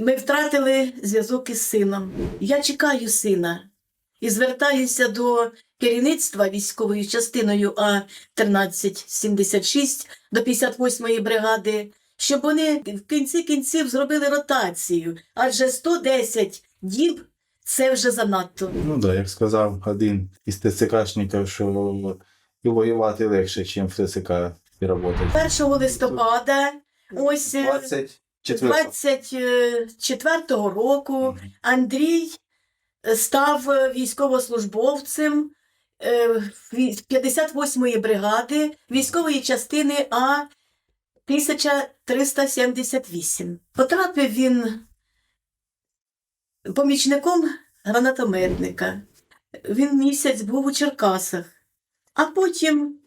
Ми втратили зв'язок із сином. Я чекаю сина і звертаюся до керівництва військовою частиною А 1376 до 58-ї бригади, щоб вони в кінці кінців зробили ротацію, адже 110 діб це вже занадто. Ну да, як сказав один із ТЦКшників, що і воювати легше, ніж в ТЦК і працювати. 1 листопада, ось е, 24 24-го року Андрій е, став е, військовослужбовцем е, 58-ї бригади військової частини А 1378. Потрапив він помічником гранатометника. Він місяць був у Черкасах, а потім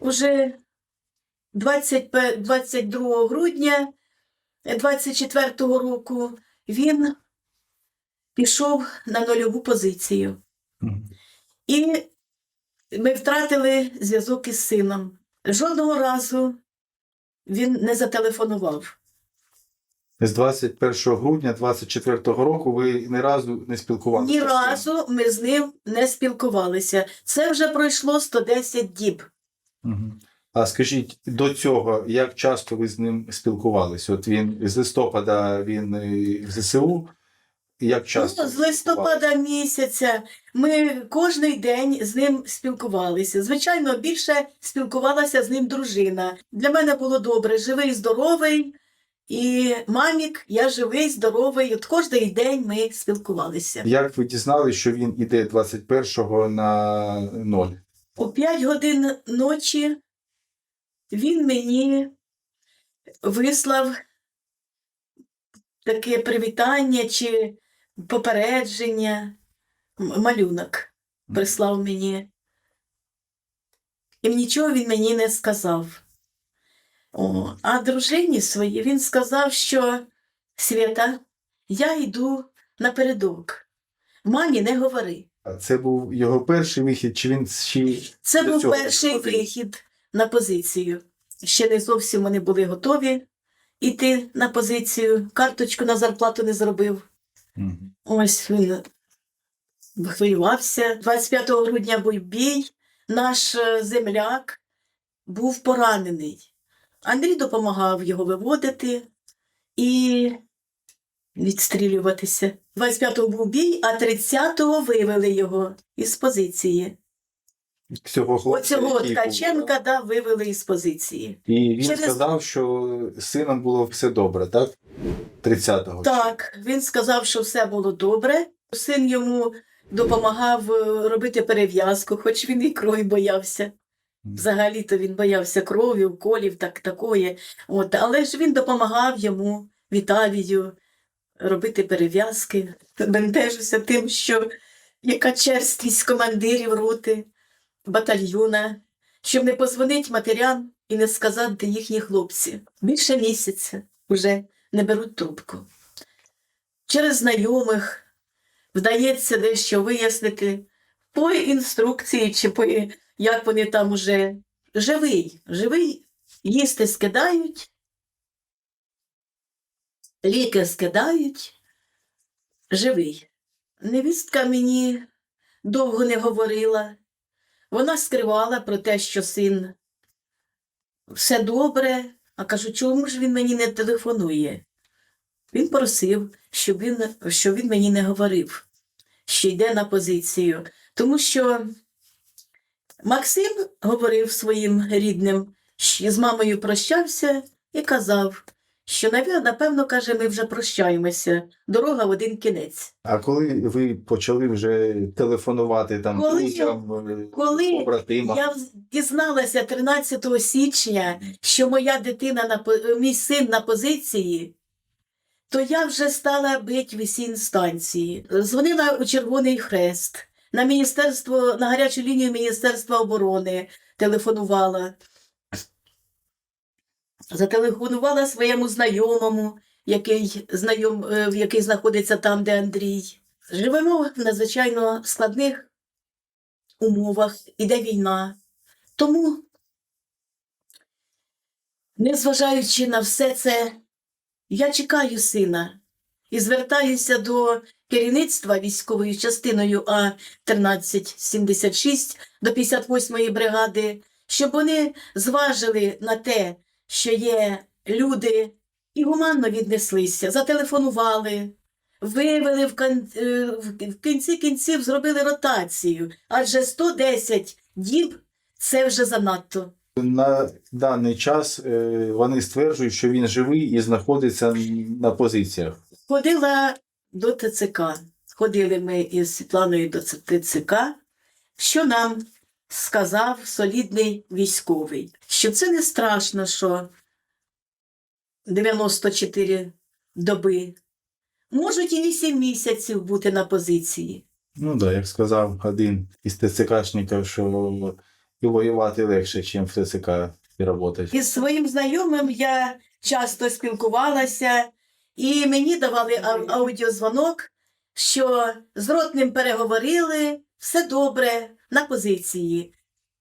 уже 20 22 грудня 24-го року він пішов на нульову позицію. І ми втратили зв'язок із сином. Жодного разу він не зателефонував. З 21 грудня 24-го року ви ні разу не спілкувалися. Ні разу ми з ним не спілкувалися. Це вже пройшло 110 діб. Мгм. А скажіть, до цього, як часто ви з ним спілкувалися? От він з листопада він в ЗСУ. Як часто? Ну, з листопада місяця ми кожен день з ним спілкувалися. Звичайно, більше спілкувалася з ним дружина. Для мене було добре, живий, здоровий. І мамік, я живий, здоровий. От кожен день ми спілкувалися. Як ви дізналися, що він іде 21-го на 0? О 5 годин ночі він мені вислав таке привітання чи попередження, малюнок прислав мені. І нічого він мені не сказав. О, а дружині своїй він сказав, що Свята, я йду напередок. Мамі не говори. А Це був його перший вихід, чи він ще Це був цього перший вихід на позицію. Ще не зовсім вони були готові йти на позицію. Карточку на зарплату не зробив. Мгм. Ось він хвилювався. 25 грудня був бій. Наш е, земляк був поранений. Андрій допомагав його виводити і відстрілюватися. 25-го був бій, а 30-го вивели його із позиції. Цього хлопця. Оцього який був, Ткаченка да, вивели із позиції. І він Через- сказав, що з сином було все добре, так? 30-го. Так, він сказав, що все було добре. Син йому допомагав е, робити перев'язку, хоч він і крові боявся. Взагалі-то він боявся крові, уколів, так, такої. От, але ж він допомагав йому, Віталію, робити перев'язки. Бентежуся тим, що яка черствість командирів роти, батальйона, щоб не позвонить матерям і не сказати, де їхні хлопці. Більше місяця вже не беруть трубку. Через знайомих вдається дещо вияснити по інструкції, чи по як вони там уже живий, живий, їсти скидають, ліки скидають, живий. Невістка мені довго не говорила. Вона скривала про те, що син все добре, а кажу, чому ж він мені не телефонує? Він просив, щоб він, щоб він мені не говорив, що йде на позицію. Тому що Максим говорив своїм рідним, що з мамою прощався і казав, що, наві- напевно, каже, ми вже прощаємося. Дорога в один кінець. А коли ви почали вже телефонувати там Коли- друзям, е, коли побратимам? Я дізналася 13 січня, що моя дитина на мій син на позиції, то я вже стала бить в усі інстанції. Дзвонила у Червоний Хрест, на міністерство, на гарячу лінію Міністерства оборони телефонувала. Зателефонувала своєму знайомому, який, знайом, е, який знаходиться там, де Андрій. Живемо в надзвичайно складних умовах, іде війна. Тому, незважаючи на все це, я чекаю сина. і звертаюся до керівництва військовою частиною А-1376 до 58-ї бригади, щоб вони зважили на те, що є люди, і гуманно віднеслися, зателефонували, вивели в, кон... е, в кінці кінців, зробили ротацію, адже 110 діб це вже занадто. На даний час е, вони стверджують, що він живий і знаходиться на позиціях. Ходила до ТЦК. Ходили ми із Світланою до ТЦК, що нам сказав солідний військовий, що це не страшно, що 94 доби. Можуть і 8 місяців бути на позиції. Ну так, як сказав один із ТЦКшників, що і воювати легше, ніж в ТЦК і працювати. Із своїм знайомим я часто спілкувалася, і мені давали ау- аудіозвонок, що з ротним переговорили, все добре, на позиції.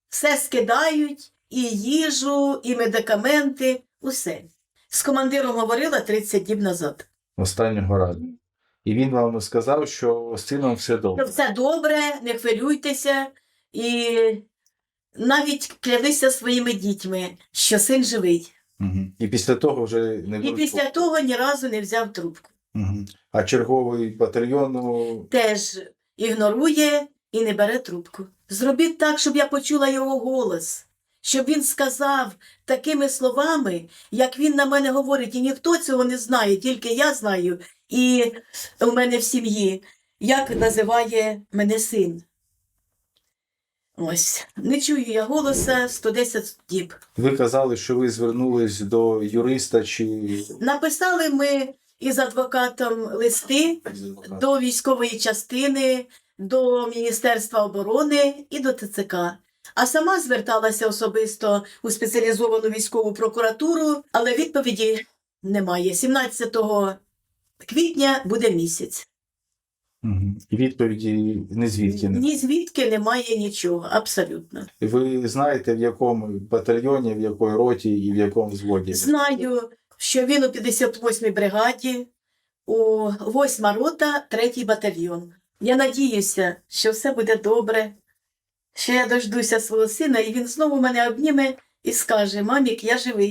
Все скидають, і їжу, і медикаменти, усе. З командиром говорила 30 діб назад. останнього разу. І він вам сказав, що з сином все добре. все добре, не хвилюйтеся, і навіть клялися своїми дітьми, що син живий. Угу. І після того вже не І після трубку. того ні разу не взяв трубку. Мгм. А черговий батальйон, ну, теж ігнорує і не бере трубку. Зробіть так, щоб я почула його голос, щоб він сказав такими словами, як він на мене говорить, і ніхто цього не знає, тільки я знаю, і у мене в сім'ї, як називає мене син. Ось, не чую я голоса 110 діб. ви казали, що ви звернулись до юриста чи Написали ми із адвокатом листи до військової частини, до Міністерства оборони і до ТЦК. А сама зверталася особисто у спеціалізовану військову прокуратуру, але відповіді немає. 17 квітня буде місяць. І відповіді не звідки не. Ні звідки немає нічого, абсолютно. Ви знаєте, в якому батальйоні, в якої роті і в якому взводі? Знаю, що він у 58-й бригаді, у 8 рота, 3 батальйон. Я надіюся, що все буде добре, що я дождуся свого сина, і він знову мене обніме і скаже: Мамік, я живий.